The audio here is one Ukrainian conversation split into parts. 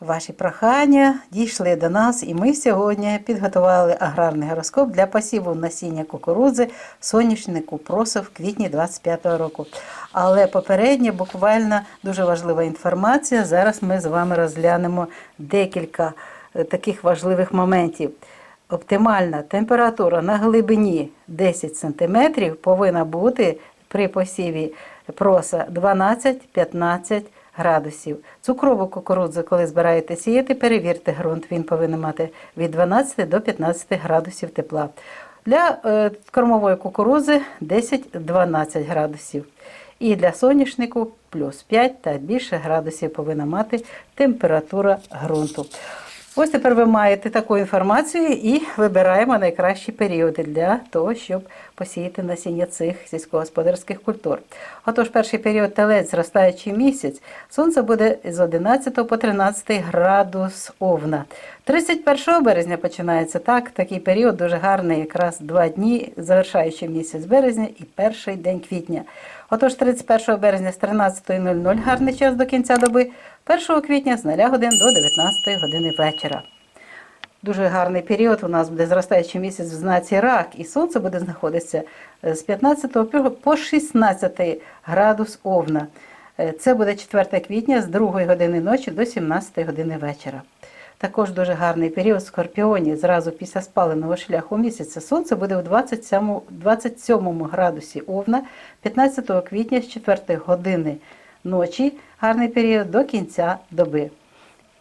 Ваші прохання дійшли до нас, і ми сьогодні підготували аграрний гороскоп для посіву насіння кукурудзи соняшнику просо в квітні 25-го року. Але попередньо буквально дуже важлива інформація. Зараз ми з вами розглянемо декілька е, таких важливих моментів. Оптимальна температура на глибині 10 см повинна бути при посіві проса 12-15 градусів. Цукрову кукурудзу, коли збираєте сіяти, перевірте ґрунт. Він повинен мати від 12 до 15 градусів тепла. Для е, кормової кукурудзи 10-12 градусів. І для соняшнику плюс 5 та більше градусів повинна мати температура ґрунту. Ось тепер ви маєте таку інформацію і вибираємо найкращі періоди для того, щоб посіяти насіння цих сільськогосподарських культур. Отож, перший період телець, зростаючий місяць, сонце буде з 11 по 13 градус овна. 31 березня починається так. Такий період дуже гарний, якраз два дні, завершаючи місяць березня і перший день квітня. Отож, 31 березня з 13.00 гарний час до кінця доби, 1 квітня з 0 годин до 19 години вечора. Дуже гарний період у нас буде зростаючий місяць в знаці рак, і сонце буде знаходитися е, з 15 по 16 градус овна. Е, Це буде 4 квітня з 2 години ночі до 17 години вечора. Також дуже гарний період в Скорпіоні. Зразу після спаленого шляху місяця сонце буде у 27, 27 градусі овна 15 квітня з 4 години ночі. Гарний період до кінця доби.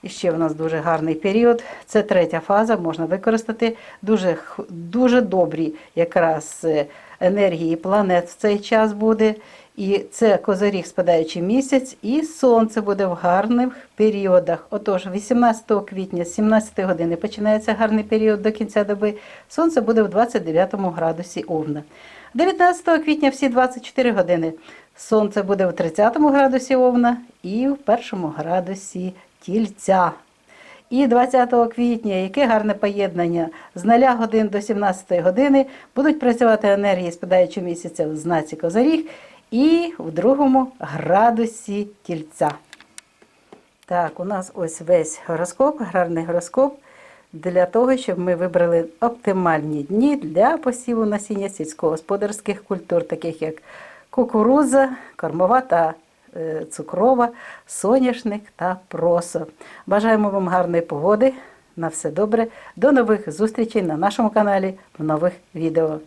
І ще в нас дуже гарний період. Це третя фаза, можна використати дуже, дуже добрі якраз е, енергії планет в цей час буде. І це козиріг спадаючий місяць, і сонце буде в гарних періодах. Отож, 18 квітня з 17 години починається гарний період до кінця доби. Сонце буде в 29 градусі Овна. 19 квітня всі 24 години. Сонце буде в 30 градусі Овна і в першому градусі Тільця. І 20 квітня, яке гарне поєднання, з 0 годин до 17 години будуть працювати енергії спадаючого місяця в знаці Козаріг і в другому градусі тільця. Так, у нас ось весь гороскоп, аграрний гороскоп, для того, щоб ми вибрали оптимальні дні для посіву насіння сільськогосподарських культур, таких як кукурудза, кормова та е, цукрова, соняшник та просо. Бажаємо вам гарної погоди. На все добре. До нових зустрічей на нашому каналі в нових відео.